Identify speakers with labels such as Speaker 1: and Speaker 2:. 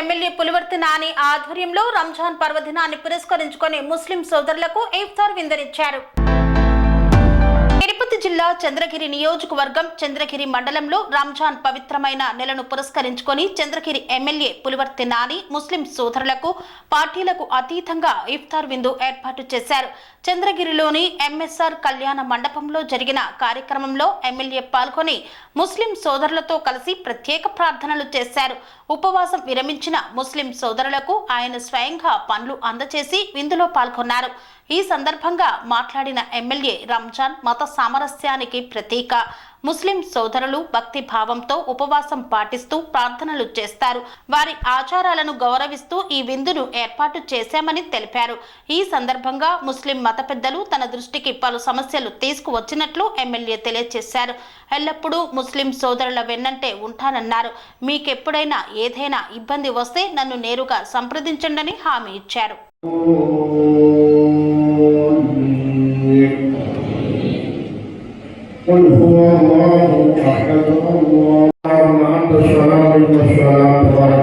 Speaker 1: MLA Pulivarthi Nani ఆధ్వర్యంలో రంజాన్ పర్వదినాన్ని పురస్కరించుకొని ముస్లిం సోదరులకు ఇఫ్తార్ విందనిచ్చారు. జిల్లా చంద్రగిరి నియోజకవర్గం చంద్రగిరి మండలంలో రంజాన్ పవిత్రమైన నెలను పురస్కరించుకొని చంద్రగిరి ఎమ్మెల్యే పులివర్తి నాని ముస్లిం సోదరులకు పార్టీలకు అతీతంగా ఇఫ్తార్ విందు ఏర్పాటు చేశారు. చంద్రగిరిలోని ఎంఎస్ఆర్ కళ్యాణ మండపంలో జరిగిన కార్యక్రమంలో ఎమ్మెల్యే పాల్గొని ముస్లిం సోదరులతో కలిసి ప్రత్యేక ప్రార్థనలు చేశారు. ఉపవాసం విరమించిన ముస్లిం సోదరులకు ఆయన స్వయంగా పనులు అందచేసి విందులో పాల్గొన్నారు. ఈ సందర్భంగా మాట్లాడిన ఎమ్మెల్యే రంజాన్ మత సామరస్యానికి ప్రతీక. ముస్లిం సోదరులు భక్తి భావంతో ఉపవాసం పాటిస్తూ ప్రార్థనలు చేస్తారు. వారి ఆచారాలను గౌరవిస్తూ ఈ విందును ఏర్పాటు చేశామని తెలిపారు. ఈ సందర్భంగా ముస్లిం మత పెద్దలు తన దృష్టికి పలు సమస్యలు తీసుకువచ్చినట్లు ఎమ్మెల్యే తెలియజేశారు. ఎల్లప్పుడూ ముస్లిం సోదరుల వెన్నంటే ఉంటానన్నారు. మీకెప్పుడైనా ఏదైనా ఇబ్బంది వస్తే నన్ను నేరుగా సంప్రదించండని హామీ ఇచ్చారు.
Speaker 2: الله احد الله اللهم انت السلام منك